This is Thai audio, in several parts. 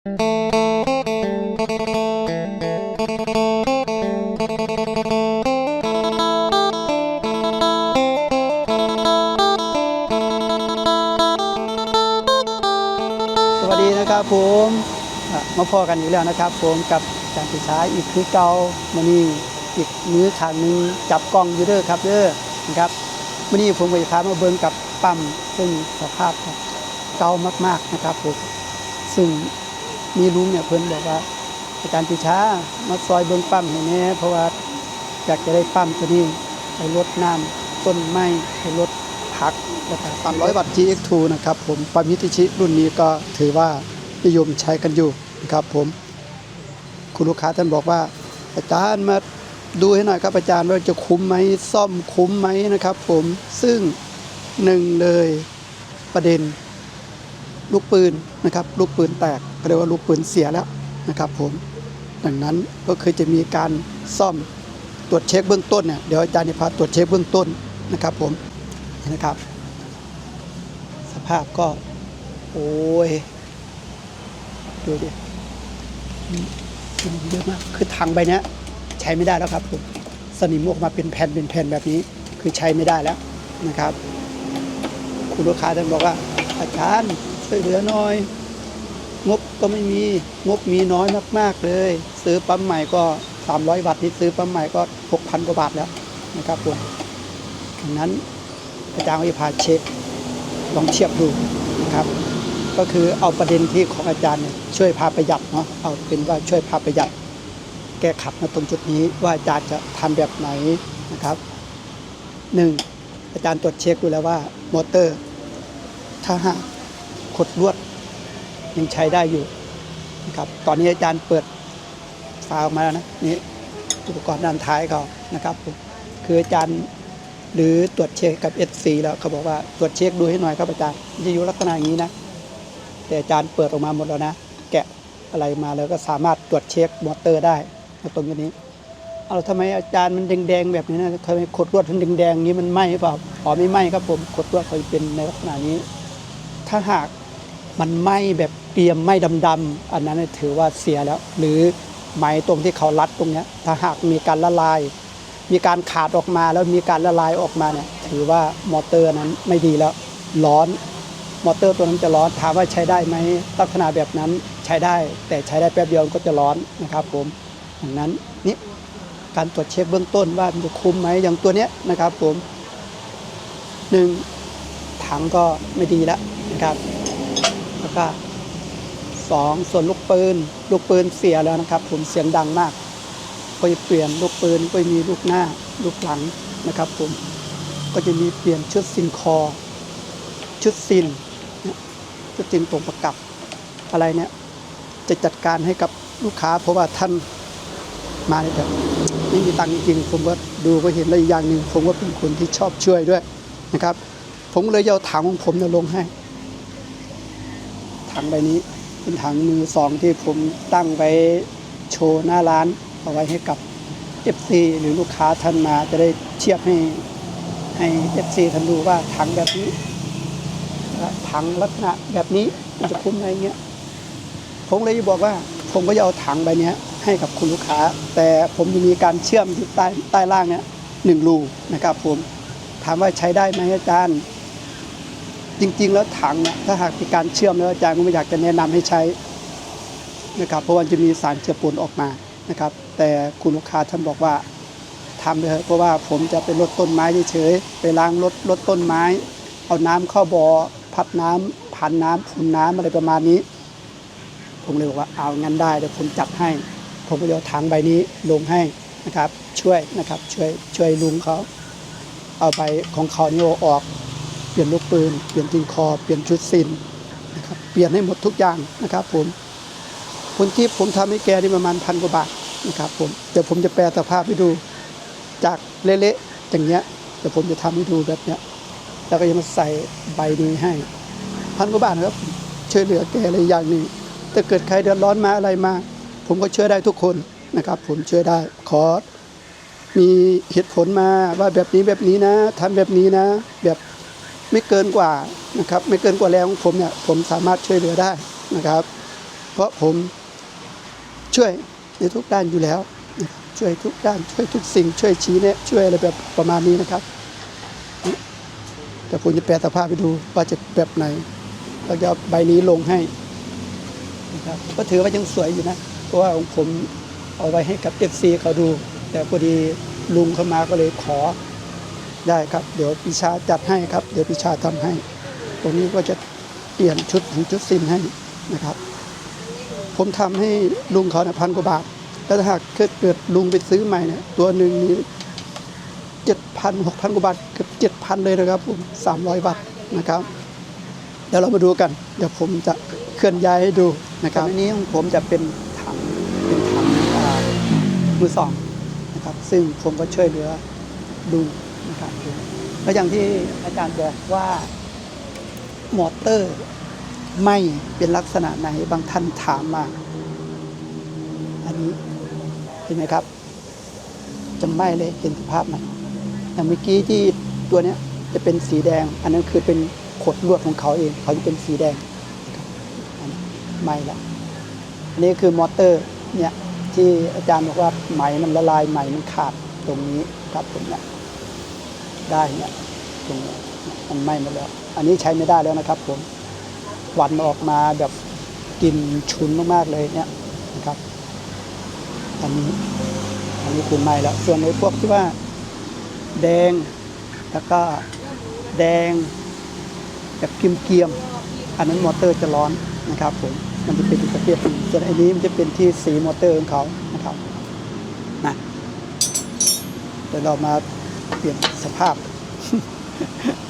สวัสดีนะครับผมอะมาพอกันอีกแล้วนะครับ ผมกับอาจารย์ปิชาอีกคือเก่ามันนี้อีกมือขางหนึงจับกล้องอยู่เด้อครับเด้อนะครับวันนี้ผมไปพามาเบิ่งกับปั๊มซึ่งสภาพเก่ามากๆนะครับผมซึ่ง มีลุงเนี่ยเพิ่นบอกว่า อาจารย์ปิชามาซอยเบิ่งปั๊มให้แหน่เพราะว่าอยากจะได้ปั๊มตัวนี้ไปลดน้ำต้นไม้ไปลดผักแล้วก็300วัตต์ GX2 นะครับผมปั๊มฮิติชิรุ่นนี้ก็ถือว่านิยมใช้กันอยู่นะครับผม คุณลูกค้าท่านบอกว่า อาจารย์มาดูให้หน่อยครับอาจารย์ว่าจะคุ้มไหมซ่อมคุ้มไหมนะครับ ผมซึ่งหนึ่งเลยประเด็น ลูกปืนนะครับ ลูกปืนแตก ก็เรียกว่าลูกปืนเสียแล้วนะครับผมดังนั้นก็คือจะมีการซ่อมตรวจเช็คเบื้องต้นเนี่ยเดี๋ยวอาจารย์จะพาตรวจเช็คเบื้องต้นนะครับผมนะครับ สภาพก็ โอ้ยดูดิเยอะมากคือถังใบเนี้ยใช้ไม่ได้แล้วครับผมสนิมออกมาเป็นแผ่นเป็นแผ่นแบบนี้ คือใช้ไม่ได้แล้วนะครับ คุณลูกค้าท่านบอกว่าอาจารย์ช่วยเหลือหน่อย งบก็ไม่มีงบมีน้อยมากๆเลย ซื้อปั๊มใหม่ก็ 300 วัตต์นี่ซื้อปั๊มใหม่ก็ 6,000 กว่าบาทแล้วนะครับผมดังนั้นอาจารย์ก็จะพาเช็คลองเทียบดูนะครับ ก็คือเอาประเด็นที่ของอาจารย์เนี่ยช่วยพาประหยัดเนาะเอาเป็นว่าช่วยพาประหยัด แก้ขัดมาตรงจุดนี้ว่าอาจารย์จะทำแบบไหนนะครับหนึ่งอาจารย์ตรวจเช็คดูแล้วว่า มอเตอร์ ถ้าหากขดลวด ยังใช้ได้อยู่นะครับตอนนี้อาจารย์เปิดฝาออกมาแล้วนะนี่อุปกรณ์ด้านท้ายเขานะครับคืออาจารย์หรือตรวจเช็คกับ SC แล้วเขาบอกว่าตรวจเช็คดูให้หน่อยครับอาจารย์จะอยู่ลักษณะอย่างนี้นะ แต่อาจารย์เปิดออกมาหมดแล้วนะ แกะอะไรมาแล้วก็สามารถตรวจเช็คมอเตอร์ได้ตรงนี้เอาทำไมอาจารย์มันแดงๆแบบนี้นะทำไมขดลวดมันแดงๆนี้มันไหมหรือเปล่าอ๋อไม่ไหมครับผมขดลวดเขาเป็นในลักษณะนี้ ถ้าหากมันไหมแบบ เกรียมไหมดำๆอันนั้นถือว่าเสียแล้ว หรือไหมตรงที่เขารัดตรงนี้ถ้าหากมีการละลาย มีการขาดออกมาแล้วมีการละลายออกมาเนี่ยถือว่ามอเตอร์นั้นไม่ดีแล้ว ร้อนมอเตอร์ตัวนั้นจะร้อนถามว่าใช้ได้ไหมลักษณะแบบนั้นใช้ได้ แต่ใช้ได้แป๊บเดียวก็จะร้อนนะครับผมดังนั้นนี่การตรวจเช็คเบื้องต้นว่ามันจะคุ้มไหมอย่างตัวเนี้ยนะครับผมหนึ่งถังก็ไม่ดีแล้วนะครับแล้วก็ สองส่วนลูกปืน ลูกปืนเสียแล้วนะครับ ผมเสียงดังมากก็จะเปลี่ยนลูกปืนก็มีลูกหน้าลูกหลังนะครับ ผมก็จะมีเปลี่ยนชุดซินคอ ชุดซินเนี่ยชุดซินตรงประกับอะไรเนี่ยจะจัดการให้กับลูกค้า เพราะว่าท่านมาเนี่ยแบบไม่มีตังค์จริงผมว่าดูก็เห็นแล้วอีกอย่างหนึ่งผมว่าเป็นคนที่ชอบช่วยด้วยนะครับ ผมเลยเอาถังของผมเนี่ยลงให้ถังใบนี้ เป็นถังมือสองที่ผมตั้งไว้โชว์หน้าร้าน เอาไว้ให้กับ FC หรือลูกค้าท่านมาจะได้เทียบให้ให้ FC ท่านดูว่าถังแบบนี้ถังลักษณะแบบนี้มันจะคุ้มอะไรเงี้ยผมเลยบอกว่าผมก็จะเอาถังใบนี้ให้กับคุณลูกค้า แต่ผมจะมีการเชื่อมที่ใต้ใต้ล่างเนี้ยหนึ่งรูนะครับผมถามว่าใช้ได้ไหมอาจารย์ จริง ๆ แล้วถังเนี่ยถ้าหากมีการเชื่อมแล้วอาจารย์ก็ไม่อยากจะแนะนำให้ใช้นะครับเพราะว่าจะมีสารเจือปนออกมานะครับ แต่คุณลูกค้าท่านบอกว่าทำเลยเพราะว่าผมจะไปลดต้นไม้เฉยๆไปล้างรถลดต้นไม้ เอาน้ำเข้าบ่อพัดน้ำผ่านน้ำพุ่นน้ำอะไรประมาณนี้ ผมเลยบอกว่าเอางั้นได้เดี๋ยวผมจัดให้ ผมก็จะเอาถังใบนี้ลงให้นะครับ ช่วยนะครับช่วยช่วยลุงเขาเอาใบของเขานี่ออก เปลี่ยนลูกปืน เปลี่ยนติงคอ เปลี่ยนชุดซินนะครับ เปลี่ยนให้หมดทุกอย่างนะครับ ผมผลที่ผมทำให้แกนี่ประมาณพันกว่าบาทนะครับผม เดี๋ยวผมจะแปลสภาพให้ดูจากเละๆอย่างเงี้ย เดี๋ยวผมจะทำให้ดูแบบเนี้ย แล้วก็ยังมาใส่ใบนี้ให้ พันกว่าบาทนะครับช่วยเหลือแกอะไรอย่างหนึ่งถ้าเกิดใครเดือดร้อนมาอะไรมา ผมก็ช่วยได้ทุกคนนะครับ ผมช่วยได้ขอมีเหตุผลมาว่าแบบนี้แบบนี้นะทำแบบนี้นะ แบบ ไม่เกินกว่านะครับไม่เกินกว่าแรงของผมเนี่ยผมสามารถช่วยเหลือได้นะครับก็ราะผมช่วยในทุกด้านอยู่แล้ว ช่วยทุกด้านช่วยทุกสิ่ง ช่วยชี้แนะช่วยอะไรแบบประมาณนี้นะครับ แต่ผมจะแปลสภาพไปดูว่าจะแบบไหนเราจะใบนี้ลงให้นะครับก็ถือว่ายังสวยอยู่นะเพราะว่าของผมเอาไว้ให้กับ FC เขาดู แต่พอดีลุงเข้ามาก็เลยขอ ได้ครับ เดี๋ยวพิชาจัดให้ครับ เดี๋ยวพิชาทำให้ ตรงนี้ก็จะเปลี่ยนชุดของชุดสิ้นให้นะครับ ผมทำให้ลุงเขาเนี่ยพันกว่าบาท แล้วถ้าหากเกิดลุงไปซื้อใหม่เนี่ยตัวหนึ่งนี้เจ็ดพันหกพันกว่าบาทเกือบเจ็ดพันเลยนะครับผมสามร้อยบาทนะครับเดี๋ยวเรามาดูกัน เดี๋ยวผมจะเคลื่อนย้ายให้ดูนะครับอันนี้ของผมจะเป็นถังเป็นถังมือสองนะครับ ซึ่งผมก็ช่วยเหลือลุง ครับแล้วอย่างที่อาจารย์บอกว่ามอเตอร์ไหม่เป็นลักษณะไหนบางท่านถามมา อันนี้เห็นไหมครับจะไหม้เลยเห็นสภาพไหมอย่างเมื่อกี้ที่ตัวเนี้ยจะเป็นสีแดง อันนั้นคือเป็นขดลวดของเขาเองเขาจะเป็นสีแดงนนไม้ละอันนี้คือมอเตอร์เนี่ยที่อาจารย์บอกว่าไหมมันละลายไหมมันขาดตรงนี้ครับตรงเนี้ย ได้เนี่ยตรงนี้มันไหม้หมดแล้ว อันนี้ใช้ไม่ได้แล้วนะครับ ผมหวันออกมาแบบกลิ่นฉุนมากๆเลยเนี่ยนะครับ อันนี้อันนี้คือไหม้แล้ว ส่วนในพวกที่ว่า แดงแล้วก็แดงแบบเกรียมๆอันนั้นมอเตอร์จะร้อนนะครับผมมันจะเป็นอีกประเภทหนึ่งส่วนอันนี้มันจะเป็นที่สีมอเตอร์ของเขานะครับนะเดี๋ยวเรามา เปลี่ยนสภาพ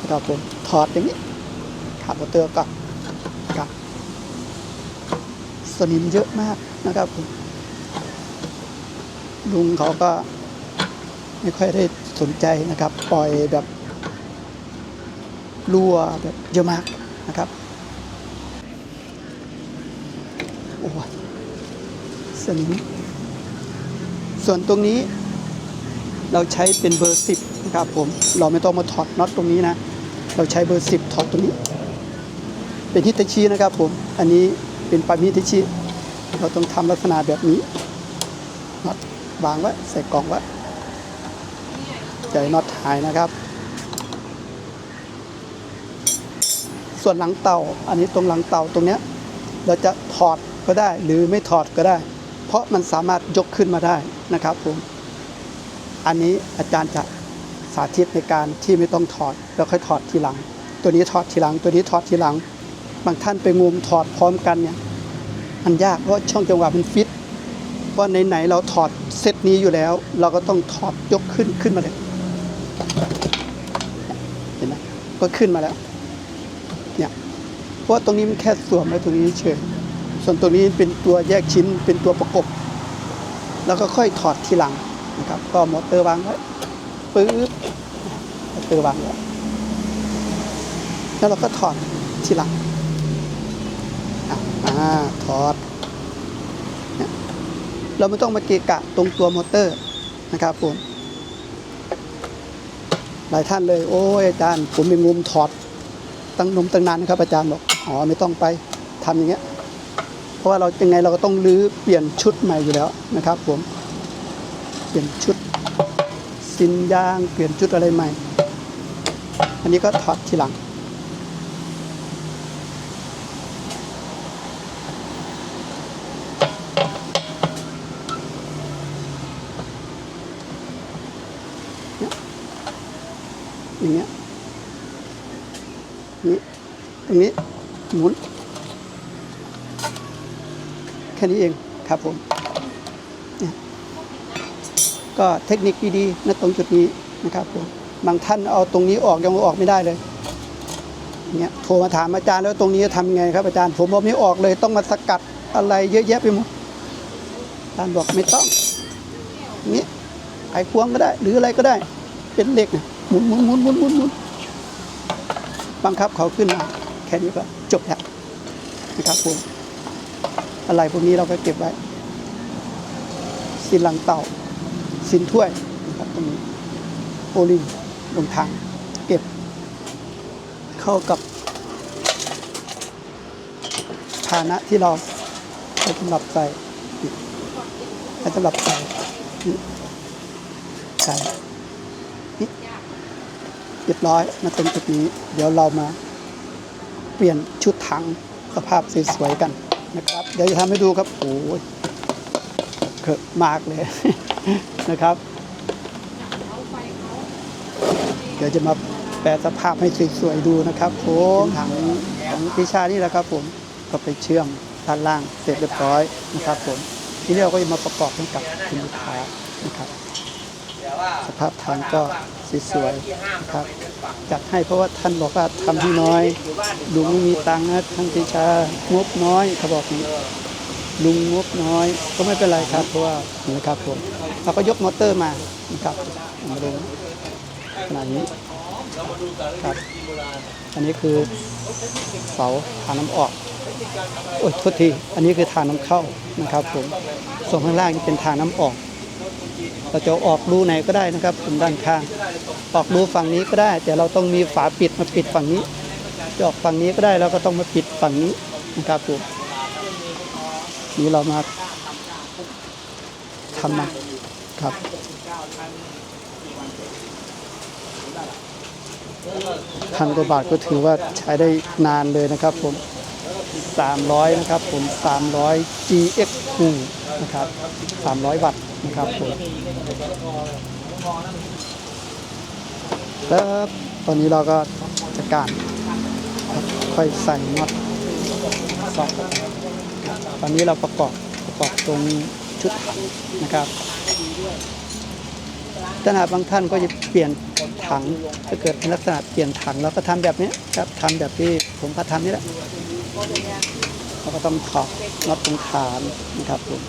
นะครับผมถอดอย่างนี้ขาดมอเตอร์ก็กับสนิมเยอะมากนะครับผมลุงเขาก็ไม่ค่อยได้สนใจนะครับ ปล่อยแบบรั่วแบบเยอะมากนะครับโอ้ยสนิมส่วนตรงนี้เราใช้เป็นเบอร์สิบ นะครับผมเราไม่ต้องมาถอดน็อตตรงนี้นะ เราใช้เบอร์สิบถอดตรงนี้ เป็นฮิตาชินะครับผมอันนี้เป็นปามิฮิตาชิเราต้องทำลักษณะแบบนี้น็อตวางไว้ใส่กล่องไว้ใจน็อตหายนะครับ ส่วนหลังเตาอันนี้ตรงหลังเตาตรงเนี้ยเราจะถอดก็ได้หรือไม่ถอดก็ได้ เพราะมันสามารถยกขึ้นมาได้นะครับผม อันนี้อาจารย์จะ สาธิตในการที่ไม่ต้องถอดแล้วค่อยถอดทีหลัง ตัวนี้ถอดทีหลัง ตัวนี้ถอดทีหลัง บางท่านไปงมถอดพร้อมกันเนี่ยมันยากเพราะช่องจังหวะมันฟิตเพราะไหนๆเราถอดเซตนี้อยู่แล้ว เราก็ต้องถอดยกขึ้นขึ้นมาเลยเห็นไหมก็ขึ้นมาแล้วเนี่ยเพราะว่าตรงนี้มันแค่สวมไว้ตรงนี้เฉยส่วนตรงนี้เป็นตัวแยกชิ้นเป็นตัวประกบ แล้วก็ค่อยถอดทีหลังนะครับ ก็มอเตอร์วางไว้ ปึ๊บมอเตอร์วางไว้แล้วเราก็ถอดทีหลังอ่าถอดเราไม่ต้องมาเกะกะตรงตัวมอเตอร์นะครับผมหลายท่านเลย โอ้ยอาจารย์ผมไปงมถอดตั้งนมตั้งนานนะครับ อาจารย์บอกอ๋อไม่ต้องไปทำอย่างเงี้ย เพราะว่าเรายังไงเราก็ต้องรื้อเปลี่ยนชุดใหม่อยู่แล้วนะครับ ผม เปลี่ยนชุด สินยางเปลี่ยนชุดอะไรใหม่ อันนี้ก็ถอดทีหลัง อย่างเงี้ยนี่ตรงนี้หมุน แค่นี้เองครับผม ก็เทคนิคดีๆนะตรงจุดนี้นะครับผมบางท่านเอาตรงนี้ออกยังออกไม่ได้เลยเนี่ยโทรมาถามอาจารย์แล้วตรงนี้จะทำยังไงครับอาจารย์ ผมบอกไม่ออกเลยต้องมาสกัดอะไรเยอะแยะไปหมดอาจารย์บอกไม่ต้องนี่ไขควงก็ได้ หรืออะไรก็ได้ เป็นเหล็กนะหมุนหมุนหมุนหมุนหมุนหมุนบังคับเขาขึ้นมาแค่นี้ก็จบแล้วนะครับผมอะไรพวกนี้เราก็เก็บไว้สินหลังเต่า สินถ้วยนะครับตรงนี้โอลิงลงทางเก็บ เข้ากับฐานะที่เราใช้สำหรับใส่ให้สำหรับใส่ใส่เรียบร้อยมาตรงจุดนี้ เดี๋ยวเรามาเปลี่ยนชุดถังสภาพสวยๆกันนะครับ เดี๋ยวจะทำให้ดูครับโอ้ยเกิดมากเลย นะครับ เดี๋ยวจะมาแปลสภาพให้สวยๆดูนะครับผมถังของพิชานี่แหละครับผมก็ไปเชื่อมด้านล่างเสร็จเรียบร้อยนะครับผมทีนี้เราก็จะมาประกอบให้กับคุณลูกค้านะครับ สภาพถังก็สวยๆนะครับจัดให้เพราะว่าท่านบอกว่าทำให้น้อยลุงไม่มีตังค์นะท่านพิชางบน้อยเขาบอกนี้ลุงงบน้อยก็ไม่เป็นไรครับเพราะว่านะครับผม เราก็ยกมอเตอร์มานะครับมาดูขนาดนี้ครับอันนี้คือเสาทางน้ำออกโอ้ยโทษทีอันนี้คือทางน้ำเข้านะครับผมส่วนข้างล่างนี่เป็นทางน้ำออก เราจะออกรูไหนก็ได้นะครับผมด้านข้างออกรูฝั่งนี้ก็ได้ แต่เราต้องมีฝาปิดมาปิดฝั่งนี้จะออกฝั่งนี้ก็ได้เราก็ต้องมาปิดฝั่งนี้นะครับผมนี่เรามาทำมา ครับพันกว่าบาทก็ถือว่าใช้ได้นานเลยนะครับผม 300 นะครับผม 300 GX2 นะครับ 300 วัตต์นะครับผมแล้วตอนนี้เราก็จะการค,รค่อยใส่น็อตสองตอนนี้เราประกอบประกอบตรงชุดนะครับ ถ้าหากบางท่านก็จะเปลี่ยนถังถ้าเกิดเป็นลักษณะเปลี่ยนถังเราก็ทำแบบนี้ครับทำแบบที่ผมพัดทำนี่แหละเราก็ต้องถอดน็อตตรงฐานนะครับผม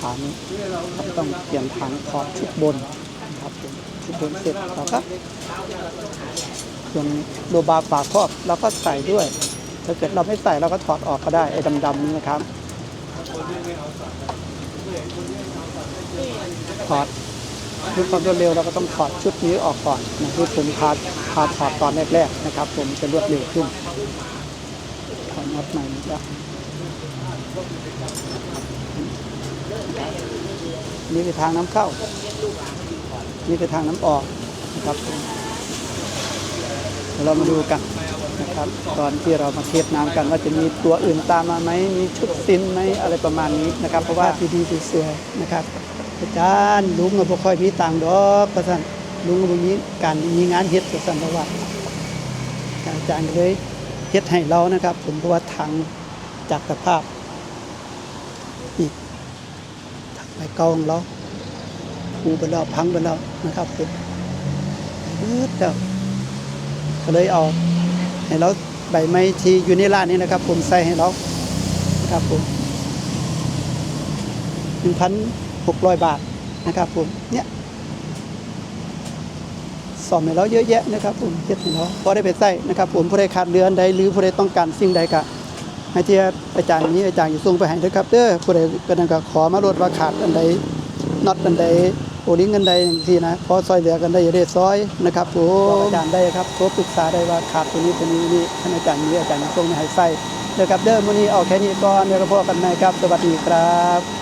ถังเราต้องเปลี่ยนถังถอดชุดบนนะครับผมชุดบนเสร็จเราก็ ส่วนโลบาร์ฝาครอบเราก็ใส่ด้วย ถ้าเกิดเราไม่ใส่เราก็ถอดออกก็ได้ไอ้ดำๆนี้นะครับถอดด้วยความรวดเร็วเราก็ต้องถอดชุดนี้ออกก่อนนะที่ผมพาพาถอดตอนแรกๆนะครับ ผมจะรวดเร็วขึ้นถอดน็อตใหม่แล้วนี่คือทางน้ำเข้า นี่คือทางน้ำออกนะครับ ดี๋ยวเรามาดูกันนะครับ ตอนที่เรามาเทสน้ำกันว่าจะมีตัวอื่นตามมาไหมมีชุดซินไหมอะไรประมาณนี้นะครับ เพราะว่าดีๆสวยนะครับอาจารย์ลุงก็บ่ค่อยมีตังดอกประสันลุงก็บ่มีการมีงานเฮ็ดประสันเพราะว่าอาจารย์ก็เลยเฮ็ดให้เรานะครับ ผมเพราะว่าทางจากสภาพนี่ใบเก่าของเราผูไปแล้วพังไปแล้วนะครับผมยืดแล้ว ก็เลยเอาให้เราใบไม้ที่อยู่ในร้านนี้นะครับ ผมใส่ให้เราครับผมหนึ่งพันหกร้อยบาทนะครับผมเนี่ยสอบให้เราเยอะแยะนะครับผมเฮ็ดให้เราพอได้ไปใส่นะครับ ผมผู้ใดขาดเรือนใดหรือผู้ใดต้องการสิ่งใดก็ให้ที่อาจารย์นี้อาจารย์อยู่ส่งไปให้ด้วยครับเด้อผู้ใดก็นั่นก็ขอมาลดว่าขาดอันใดน็อตอันใด โอลิงอันใดอย่างที่นะพอซอยเหลือกันได้อย่าได้ซอยนะครับผมอาจารย์ได้ครับโทรปรึกษาได้ว่าขาดตัวนี้ตัวนี้นี่ท่านอาจารย์นี้อาจารย์ส่งมาให้ใส่เด้อครับเด้อมื้อนี้เอาแค่นี้ก่อนเดี๋ยวก็พบกันใหม่ครับ สวัสดีครับ